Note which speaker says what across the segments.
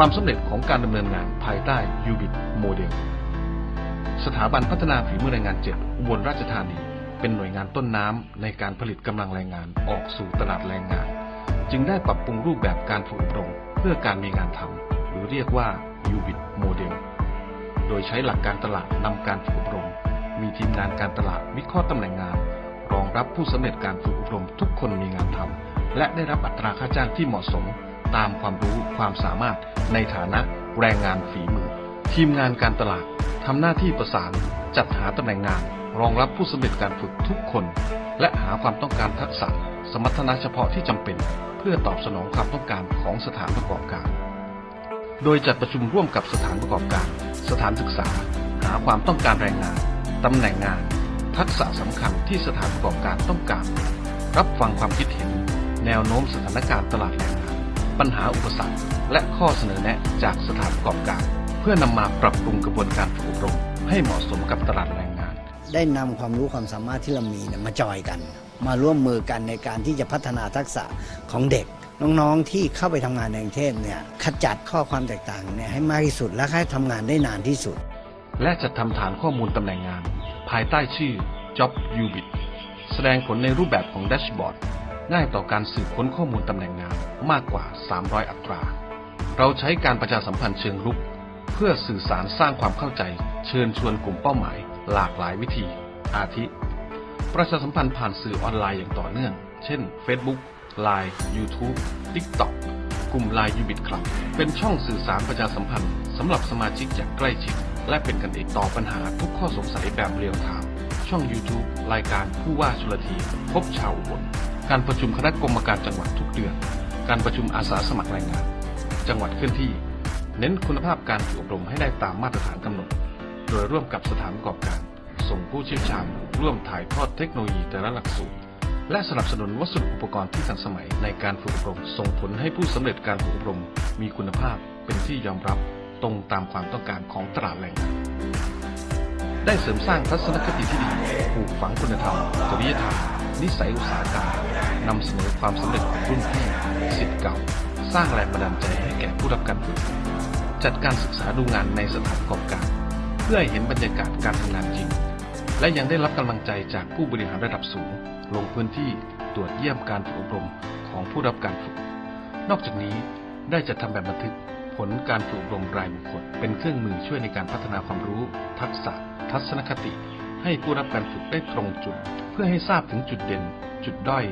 Speaker 1: ความสำเร็จของการดำเนินงานภายใต้ยูบิ t โมเดล สถาบันพัฒนาฝีมือแรงงาน7อุบลราชธานี เป็นหน่วยงานต้นน้ำในการผลิตกำลังแรงงานออกสู่ตลาดแรงงาน จึงได้ปรับปรุงรูปแบบการฝึกอบรมเพื่อการมีงานทำหรือเรียกว่ายูบิ t โมเดล โดยใช้หลักการตลาดนำการฝึกอบรม มีทีมงานการตลาดวิเคราะห์ตำแหน่งงาน รองรับผู้สำเร็จการฝึกอบรมทุกคนมีงานทำและได้รับอัตราค่าจ้างที่เหมาะสม ตามความรู้ความสามารถในฐานะแรงงานฝีมือ ทีมงานการตลาดทำหน้าที่ประสานจัดหาตำแหน่งงาน รองรับผู้สำเร็จการฝึกทุกคน และหาความต้องการทักษะ สมรรถนะเฉพาะที่จำเป็น เพื่อตอบสนองความต้องการของสถานประกอบการ โดยจัดประชุมร่วมกับสถานประกอบการ สถานศึกษา หาความต้องการแรงงานตำแหน่งงาน ทักษะสำคัญที่สถานประกอบการต้องการ รับฟังความคิดเห็น แนวโน้มสถานการณ์ตลาดแรงงาน ปัญหาอุปสรรค และข้อเสนอแนะจากสถานประกอบการ เพื่อนำมาปรับปรุงกระบวนการฝึกอบรม ให้เหมาะสมกับตลาดแรงงาน
Speaker 2: ได้นำความรู้ความสามารถที่เรามีเนี่ยมาจอยกัน มาร่วมมือกันในการที่จะพัฒนาทักษะของเด็กน้องๆ ที่เข้าไปทำงานในกรุงเทพเนี่ยขจัดข้อความแตกต่างเนี่ยให้มากที่สุดและให้ทำงานได้นานที่สุด
Speaker 1: และจัดทำฐานข้อมูลตำแหน่งงาน ภายใต้ชื่อ Job Ubit แสดงผลในรูปแบบของแดชบอร์ด ง่ายต่อการสืบค้นข้อมูลตำแหน่งงานมากกว่า 300 อัตรา เราใช้การประชาสัมพันธ์เชิงรุก เพื่อสื่อสารสร้างความเข้าใจ เชิญชวนกลุ่มเป้าหมาย หลากหลายวิธี อาทิ ประชาสัมพันธ์ผ่านสื่อออนไลน์อย่างต่อเนื่อง เช่น Facebook Line YouTube TikTok กลุ่ม Line Ubit Club เป็นช่องสื่อสารประชาสัมพันธ์สำหรับสมาชิกอย่างใกล้ชิด และเป็นกันเองต่อปัญหาทุกข้อสงสัยแบบเรียลไทม์ช่อง YouTube รายการผู้ว่าชลทีพบชาวอุบล การประชุมคณะกรรมการจังหวัดทุกเดือน การประชุมอาสาสมัครแรงงาน จังหวัดเคลื่อนที่ เน้นคุณภาพการฝึกอบรมให้ได้ตามมาตรฐานกำหนด โดยร่วมกับสถานประกอบการ ส่งผู้เชี่ยวชาญร่วมถ่ายทอดเทคโนโลยีแต่ละหลักสูตร และสนับสนุนวัสดุอุปกรณ์ที่ทันสมัยในการฝึกอบรม ส่งผลให้ผู้สำเร็จการฝึกอบรม มีคุณภาพเป็นที่ยอมรับตรงตามความต้องการของตลาดแรงงานได้เสริมสร้างทัศนคติที่ดี ปลูกฝังคุณธรรมจริยธรรม นิสัยอุตสาหกรรม นำเสนอความสำเร็จของรุ่นพี่สิทธิ์เก่า สร้างแรงบันดาลใจให้แก่ผู้รับการฝึกจัดการศึกษาดูงานในสถานประกอบการ เพื่อให้เห็นบรรยากาศการทำงานจริง และยังได้รับกำลังใจจากผู้บริหารระดับสูง ลงพื้นที่ตรวจเยี่ยมการฝึกอบรมของผู้รับการฝึก นอกจากนี้ได้จัดทำแบบบันทึกผลการฝึกอบรมรายบุคคลเป็นเครื่องมือช่วยในการพัฒนาความรู้ ทักษะ ทัศนคติ ให้ผู้รับการฝึกได้ตรงจุด เพื่อให้ทราบถึงจุดเด่น จุดด้อย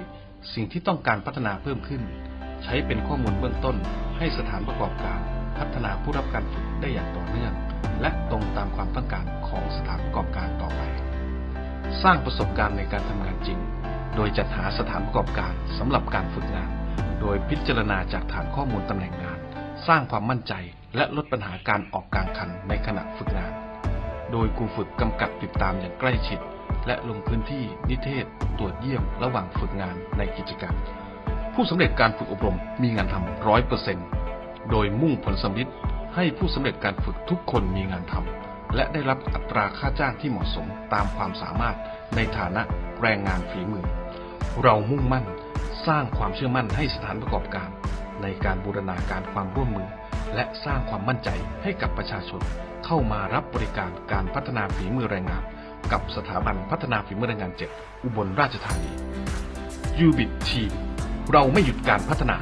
Speaker 1: สิ่งที่ต้องการพัฒนาเพิ่มขึ้น ใช้เป็นข้อมูลเบื้องต้น ให้สถานประกอบการพัฒนาผู้รับการฝึกได้อย่างต่อเนื่อง และตรงตามความต้องการของสถานประกอบการต่อไป สร้างประสบการณ์ในการทำงานจริง โดยจัดหาสถานประกอบการสำหรับการฝึกงาน โดยพิจารณาจากฐานข้อมูลตำแหน่งงาน สร้างความมั่นใจและลดปัญหาการออกกลางคันในขณะฝึกงาน โดยครูฝึกกำกับติดตามอย่างใกล้ชิด และลงพื้นที่นิเทศ ตรวจเยี่ยมระหว่างฝึกงานในกิจกรรม ผู้สำเร็จการฝึกอบรมมีงานทำร้อยเปอร์เซ็นโดยมุ่งผลสำลิดให้ผู้สำเร็จการฝึกทุกคนมีงานทำและได้รับอัตราค่าจ้างที่เหมาะสมตามความสามารถในฐานะแรงงานฝีมือ เรามุ่งมั่นสร้างความเชื่อมั่นให้สถานประกอบการ ในการบูรณาการความร่วมมือ และสร้างความมั่นใจให้กับประชาชนเข้ามารับบริการการพัฒนาฝีมือแรงงาน กับสถาบันพัฒนาฝีมือแรงงานเจ็ดอุบลราชธานียูบิททีเราไม่หยุดการพัฒนา